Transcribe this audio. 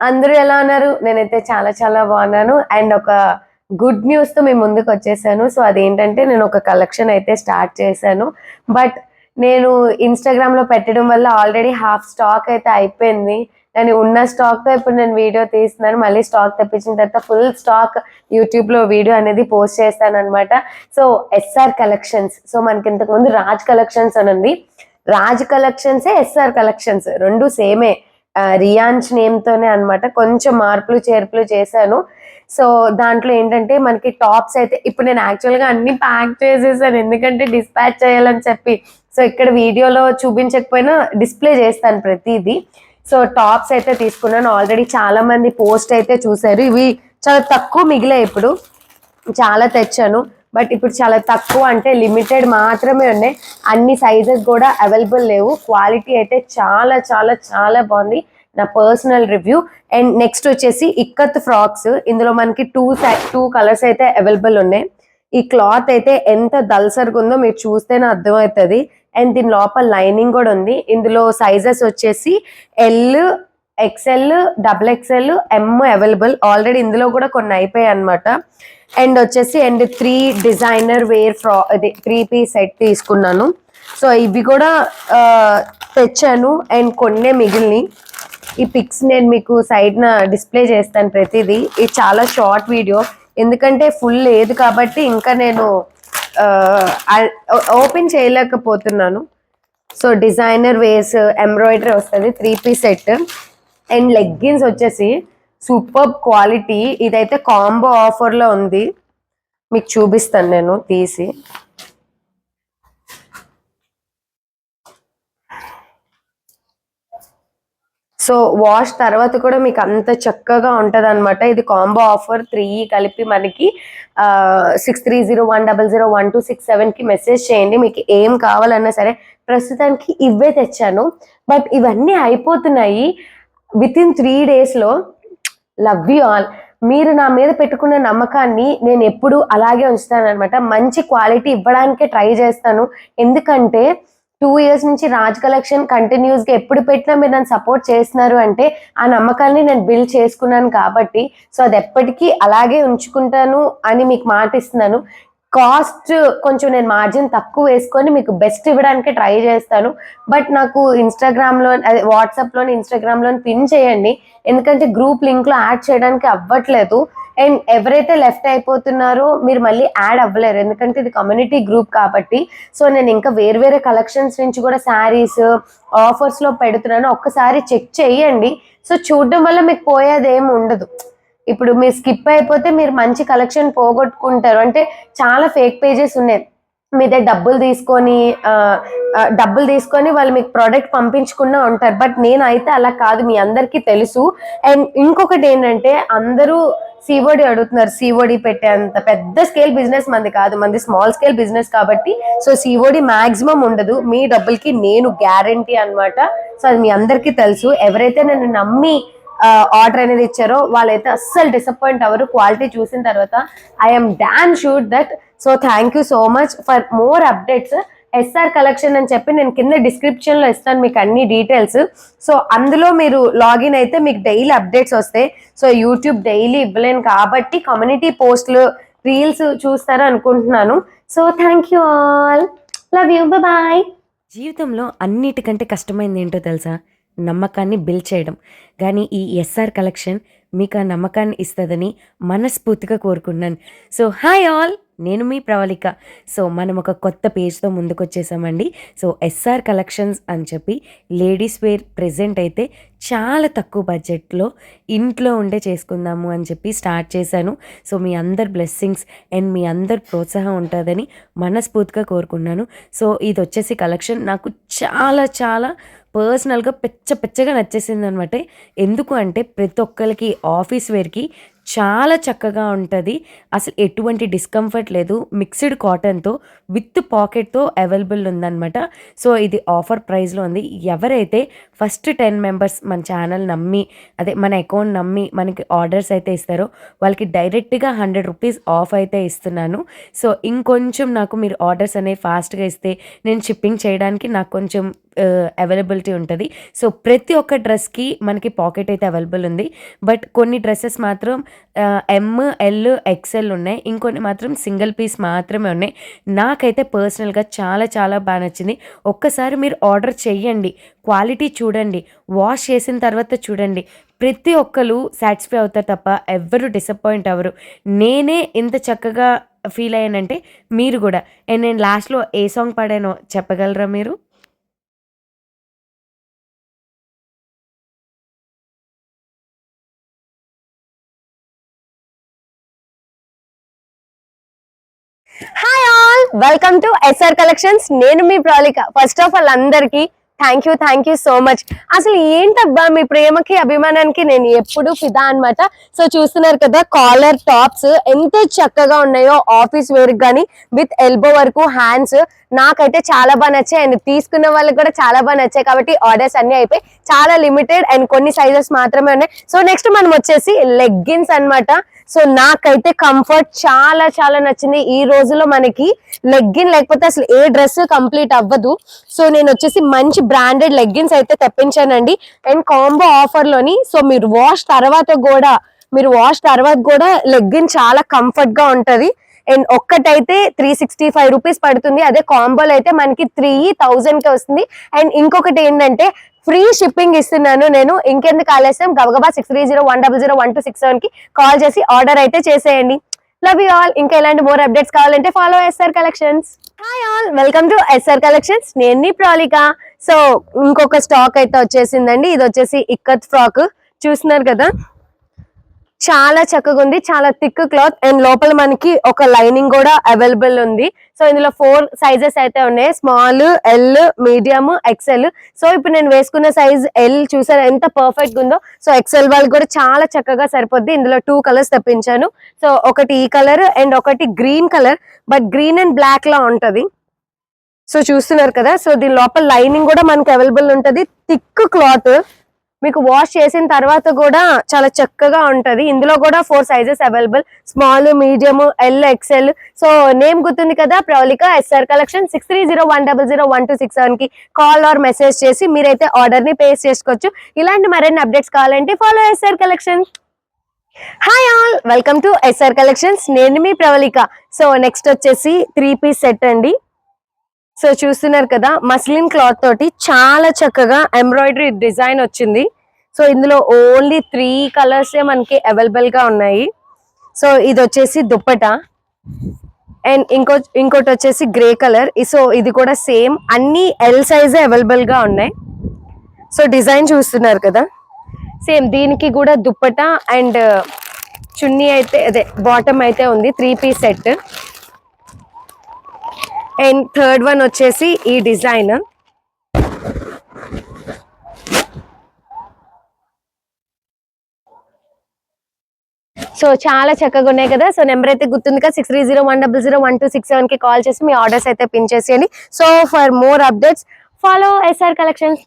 అందరూ ఎలా ఉన్నారు? నేనైతే చాలా చాలా బాగున్నాను. అండ్ ఒక గుడ్ న్యూస్తో మేము ముందుకు వచ్చేసాను. సో అదేంటంటే నేను ఒక కలెక్షన్ అయితే స్టార్ట్ చేశాను. బట్ నేను ఇన్స్టాగ్రామ్లో పెట్టడం వల్ల ఆల్రెడీ హాఫ్ స్టాక్ అయితే అయిపోయింది. నేను ఉన్న స్టాక్తో ఇప్పుడు నేను వీడియో తీస్తున్నాను. మళ్ళీ స్టాక్ తెప్పించిన తర్వాత ఫుల్ స్టాక్ యూట్యూబ్లో వీడియో అనేది పోస్ట్ చేస్తాను అనమాట సో ఎస్ఆర్ కలెక్షన్స్ సో మనకి ఇంతకు ముందు రాజ్ కలెక్షన్స్ అని ఉంది రాజ్ కలెక్షన్సే ఎస్ఆర్ కలెక్షన్స్ రెండు సేమే. రియాన్స్ నేమ్తోనే అనమాట కొంచెం మార్పులు చేర్పులు చేశాను. సో దాంట్లో ఏంటంటే మనకి టాప్స్ అయితే ఇప్పుడు నేను యాక్చువల్గా అన్ని ప్యాక్ చేసేసాను. ఎందుకంటే డిస్పాచ్ చేయాలని చెప్పి. సో ఇక్కడ వీడియోలో చూపించకపోయినా డిస్ప్లే చేస్తాను ప్రతిదీ. సో టాప్స్ అయితే తీసుకున్నాను. ఆల్రెడీ చాలా మంది పోస్ట్ అయితే చూశారు. ఇవి చాలా తక్కువ మిగిలాయి ఇప్పుడు. చాలా తెచ్చాను. బట్ ఇప్పుడు చాలా తక్కువ అంటే లిమిటెడ్ మాత్రమే ఉన్నాయి. అన్ని సైజెస్ కూడా అవైలబుల్ లేవు. క్వాలిటీ అయితే చాలా చాలా చాలా బాగుంది. నా పర్సనల్ రివ్యూ అండ్ నెక్స్ట్ వచ్చేసి ఇక్కత్ ఫ్రాక్స్. ఇందులో మనకి టూ టూ కలర్స్ అయితే అవైలబుల్ ఉన్నాయి. ఈ క్లాత్ అయితే ఎంత దల్సర్గా ఉందో మీరు చూస్తేనే అర్థమవుతుంది. అండ్ దీని లోపల లైనింగ్ కూడా ఉంది. ఇందులో సైజెస్ వచ్చేసి L XL double XL M available already ఇందులో కూడా కొన్ని అయిపోయాయి అనమాట అండ్ వచ్చేసి అండ్ త్రీ డిజైనర్ వేర్ ఫ్రా ఇది త్రీ పీస్ సెట్ తీసుకున్నాను. సో ఇవి కూడా తెచ్చాను. అండ్ కొన్నే మిగిలినాయి. ఈ పిక్స్ నేను మీకు సైడ్న డిస్ప్లే చేస్తాను ప్రతిదీ. ఇది చాలా షార్ట్ వీడియో ఎందుకంటే ఫుల్ లేదు కాబట్టి ఇంకా నేను ఓపెన్ చేయలేకపోతున్నాను. సో డిజైనర్ వేస్ ఎంబ్రాయిడరీ వస్తుంది three piece set and leggings వచ్చేసి సూపర్ క్వాలిటీ ఇదైతే కాంబో ఆఫర్లో ఉంది. మీకు చూపిస్తాను నేను తీసి. సో వాష్ తర్వాత కూడా మీకు అంత చక్కగా ఉంటుంది అనమాట ఇది కాంబో ఆఫర్ త్రీ కలిపి మనకి six three zero one double zero one two six సెవెన్కి మెసేజ్ చేయండి. మీకు ఏం కావాలన్నా సరే ప్రస్తుతానికి ఇవే తెచ్చాను. బట్ ఇవన్నీ అయిపోతున్నాయి. విత్ ఇన్ త్రీ డేస్లో లవ్ యూ ఆల్. మీరు నా మీద పెట్టుకున్న నమ్మకాన్ని నేను ఎప్పుడు అలాగే ఉంచుతాను అనమాట మంచి క్వాలిటీ ఇవ్వడానికే ట్రై చేస్తాను. ఎందుకంటే టూ ఇయర్స్ నుంచి రాజ్ కలెక్షన్ కంటిన్యూస్గా ఎప్పుడు పెట్టినా మీరు నన్ను సపోర్ట్ చేస్తున్నారు అంటే ఆ నమ్మకాన్ని నేను బిల్డ్ చేసుకున్నాను కాబట్టి సో అది ఎప్పటికీ అలాగే ఉంచుకుంటాను అని మీకు మాట ఇస్తున్నాను కాస్ట్ కొంచెం నేను మార్జిన్ తక్కువ వేసుకొని మీకు బెస్ట్ ఇవ్వడానికి ట్రై చేస్తాను. బట్ నాకు ఇన్స్టాగ్రామ్లో అదే వాట్సాప్లోని ఇన్స్టాగ్రామ్లో పిన్ చేయండి. ఎందుకంటే గ్రూప్ లింక్లో యాడ్ చేయడానికి అవ్వట్లేదు. అండ్ ఎవరైతే లెఫ్ట్ అయిపోతున్నారో మీరు మళ్ళీ యాడ్ అవ్వలేరు. ఎందుకంటే ఇది కమ్యూనిటీ గ్రూప్ కాబట్టి. సో నేను ఇంకా వేరు వేరే కలెక్షన్స్ నుంచి కూడా శారీస్ ఆఫర్స్లో పెడుతున్నాను. ఒక్కసారి చెక్ చేయండి. సో చూడడం వల్ల మీకు పోయేది ఏమి ఉండదు. ఇప్పుడు మీరు స్కిప్ అయిపోతే మీరు మంచి కలెక్షన్ పోగొట్టుకుంటారు. అంటే చాలా ఫేక్ పేజెస్ ఉన్నాయి. మీ దగ్గర డబ్బులు తీసుకొని డబ్బులు తీసుకొని వాళ్ళు మీకు ప్రోడక్ట్ పంపించుకున్నా ఉంటారు. బట్ నేనైతే అలా కాదు మీ అందరికీ తెలుసు. అండ్ ఇంకొకటి ఏంటంటే అందరూ సివోడి అడుగుతున్నారు. సివోడి పెట్టేంత పెద్ద స్కేల్ బిజినెస్ మంది కాదు. మంది స్మాల్ స్కేల్ బిజినెస్ కాబట్టి. సో సిఓడి మాక్సిమం ఉండదు. మీ డబ్బులకి నేను గ్యారంటీ అన్నమాట. సో అది మీ అందరికీ తెలుసు. ఎవరైతే నన్ను నమ్మి ఆర్డర్ అనేది ఇచ్చారో వాళ్ళైతే అస్సలు డిసప్పాయింట్ అవ్వరు. క్వాలిటీ చూసిన తర్వాత I'm damn sure that so thank you so much for more updates SR collection అని చెప్పి నేను కింద డిస్క్రిప్షన్లో ఇస్తాను మీకు అన్ని డీటెయిల్స్ సో అందులో మీరు లాగిన్ అయితే మీకు డైలీ అప్డేట్స్ వస్తాయి. సో యూట్యూబ్ డైలీ ఇవ్వలేను కాబట్టి కమ్యూనిటీ పోస్ట్లు రీల్స్ చూస్తారు అనుకుంటున్నాను. So thank you all love you bye జీవితంలో అన్నిటికంటే కష్టమైంది ఏంటో తెలుసా? నమ్మకాన్ని బిల్డ్ చేయడం. కానీ ఈ ఎస్ఆర్ కలెక్షన్ మీకు ఆ నమ్మకాన్ని ఇస్తుందని మనస్ఫూర్తిగా కోరుకున్నాను సో హాయ్ ఆల్ నేను మీ ప్రవళిక. సో మనం ఒక కొత్త పేజ్తో ముందుకు వచ్చేసామండి సో ఎస్ఆర్ కలెక్షన్స్ అని చెప్పి లేడీస్ వేర్ ప్రెజెంట్ అయితే చాలా తక్కువ బడ్జెట్లో ఇంట్లో ఉండే చేసుకుందాము అని చెప్పి స్టార్ట్ చేశాను. సో మీ అందరి బ్లెస్సింగ్స్ అండ్ మీ అందరి ప్రోత్సాహం ఉంటుందని మనస్ఫూర్తిగా కోరుకున్నాను సో ఇది వచ్చేసి కలెక్షన్ నాకు చాలా చాలా పర్సనల్గా పెచ్చ పెచ్చగా నచ్చేసింది అనమాట ఎందుకు అంటే ప్రతి ఒక్కరికి ఆఫీస్ వేర్కి చాలా చక్కగా ఉంటుంది. అసలు ఎటువంటి డిస్కంఫర్ట్ లేదు. మిక్స్డ్ కాటన్తో విత్ పాకెట్తో అవైలబుల్ ఉందన్నమాట. సో ఇది ఆఫర్ ప్రైస్లో ఉంది. ఎవరైతే ఫస్ట్ టెన్ మెంబర్స్ మన ఛానల్ నమ్మి అదే మన అకౌంట్ నమ్మి మనకి ఆర్డర్స్ అయితే ఇస్తారో వాళ్ళకి డైరెక్ట్గా హండ్రెడ్ రూపీస్ ఆఫ్ అయితే ఇస్తున్నాను. సో ఇంకొంచెం నాకు మీరు ఆర్డర్స్ అనేవి ఫాస్ట్గా ఇస్తే నేను షిప్పింగ్ చేయడానికి నాకు కొంచెం అవైలబిలిటీ ఉంటుంది. సో ప్రతి ఒక్క డ్రెస్కి మనకి పాకెట్ అయితే అవైలబుల్ ఉంది. బట్ కొన్ని డ్రెస్సెస్ మాత్రం ఎమ్ ఎల్ ఎక్సెల్ ఉన్నాయి. ఇంకొన్ని మాత్రం సింగిల్ పీస్ మాత్రమే ఉన్నాయి. నాకైతే పర్సనల్గా చాలా చాలా బాగా నచ్చింది. ఒక్కసారి మీరు ఆర్డర్ చెయ్యండి. క్వాలిటీ చూడండి. వాష్ చేసిన తర్వాత చూడండి. ప్రతి ఒక్కరు సాటిస్ఫై అవుతారు తప్ప ఎవ్వరు డిసప్పాయింట్ అవ్వరు. నేనే ఇంత చక్కగా ఫీల్ అయ్యానంటే మీరు కూడా. అండ్ నేను లాస్ట్లో ఏ సాంగ్ పాడానో చెప్పగలరా మీరు? వెల్కమ్ టు ఎస్ఆర్ కలెక్షన్స్ నేను మీ ప్రాలిక ఫస్ట్ ఆఫ్ ఆల్ అందరికీ thank you thank you so much అసలు ఏంటబ్బా మీ ప్రేమకి అభిమానానికి నేను ఎప్పుడు ఫిదా అన్నమాట. సో చూస్తున్నారు కదా కాలర్ టాప్స్ ఎంత చక్కగా ఉన్నాయో ఆఫీస్ వేర్ కానీ విత్ ఎల్బో వరకు హ్యాండ్స్ నాకైతే చాలా బాగా నచ్చాయి. అండ్ తీసుకున్న వాళ్ళకి కూడా చాలా బాగా నచ్చాయి. కాబట్టి ఆర్డర్స్ అన్ని అయిపోయి చాలా లిమిటెడ్ అండ్ కొన్ని సైజెస్ మాత్రమే ఉన్నాయి. సో నెక్స్ట్ మనం వచ్చేసి లెగ్గిన్స్ అన్నమాట. సో నాకైతే కంఫర్ట్ చాలా చాలా నచ్చింది. ఈ రోజులో మనకి లెగ్గిన్ లేకపోతే అసలు ఏ డ్రెస్ కంప్లీట్ అవ్వదు. సో నేను వచ్చేసి మంచి బ్రాండెడ్ లెగ్గిన్స్ అయితే తెప్పించానండి. అండ్ కాంబో ఆఫర్లోని సో మీరు వాష్ తర్వాత కూడా మీరు వాష్ తర్వాత కూడా లెగ్గిన్ చాలా కంఫర్ట్గా ఉంటది. అండ్ ఒక్కటైతే త్రీ సిక్స్టీ ఫైవ్ రూపీస్ పడుతుంది. అదే కాంబోలో అయితే మనకి త్రీ థౌజండ్కి వస్తుంది. అండ్ ఇంకొకటి ఏంటంటే ఫ్రీ షిప్పింగ్ ఇస్తున్నాను నేను. ఇంకెందుకు ఆలస్యం? గబగబా six three zero one double zero one two six సెవెన్కి కాల్ చేసి ఆర్డర్ అయితే చేసేయండి. లవ్ యూ ఆల్ ఇంకా ఎలాంటి మోర్ అప్డేట్స్ కావాలంటే follow SR collections hi all welcome to SR collections నేను ప్రాలిక సో ఇంకొక స్టాక్ అయితే వచ్చేసిందండి. ఇది వచ్చేసి ఇక్కత్ ఫ్రాక్ చూస్తున్నారు కదా? చాలా చక్కగా ఉంది చాలా థిక్ క్లాత్. అండ్ లోపల మనకి ఒక లైనింగ్ కూడా అవైలబుల్ ఉంది. సో ఇందులో ఫోర్ సైజెస్ అయితే ఉన్నాయి. Small L medium XL so ఇప్పుడు నేను వేసుకున్న సైజ్ ఎల్ చూసారు? ఎంత పర్ఫెక్ట్గా ఉందో. సో ఎక్సెల్ వాళ్ళకి కూడా చాలా చక్కగా సరిపోద్ది. ఇందులో టూ కలర్స్ తెప్పించాను. సో ఒకటి ఈ కలర్ అండ్ ఒకటి green colour but green and black లా ఉంటది. సో చూస్తున్నారు కదా? సో దీని లోపల లైనింగ్ కూడా మనకి అవైలబుల్ ఉంటది. థిక్ క్లాత్ మీకు వాష్ చేసిన తర్వాత కూడా చాలా చక్కగా ఉంటది. ఇందులో కూడా four sizes available small medium L XL so name గుర్తుంది కదా Praulika SR collection six three zero one double zero one two six సెవెన్కి కాల్ ఆర్ మెసేజ్ చేసి మీరైతే ఆర్డర్ని పేస్ చేసుకోవచ్చు. ఇలాంటి మరిన్ని అప్డేట్స్ కావాలంటే follow SR collection hi all welcome to SR collections నేను మీ ప్రవళిక సో నెక్స్ట్ వచ్చేసి త్రీ పీస్ సెట్ అండి. సో చూస్తున్నారు కదా మస్లిన్ క్లాత్ తోటి చాలా చక్కగా ఎంబ్రాయిడరీ డిజైన్ వచ్చింది. సో ఇందులో ఓన్లీ త్రీ కలర్స్ మనకి అవైలబుల్గా ఉన్నాయి. సో ఇది వచ్చేసి దుప్పట. అండ్ ఇంకో ఇంకోటి వచ్చేసి గ్రే కలర్ సో ఇది కూడా సేమ్ అన్ని ఎల్ సైజే అవైలబుల్గా ఉన్నాయి. సో డిజైన్ చూస్తున్నారు కదా. సేమ్ దీనికి కూడా దుప్పట అండ్ చున్నీ అయితే అదే బాటమ్ అయితే ఉంది three piece set and third one వచ్చేసి ఈ డిజైన్. సో చాలా చక్కగా ఉన్నాయి కదా. సో నెంబర్ అయితే గుర్తుంది కదా six three zero one double zero one two six సెవెన్కి కాల్ చేసి మీ ఆర్డర్స్ అయితే పిన్ చేసేయండి. So for more updates follow SR collections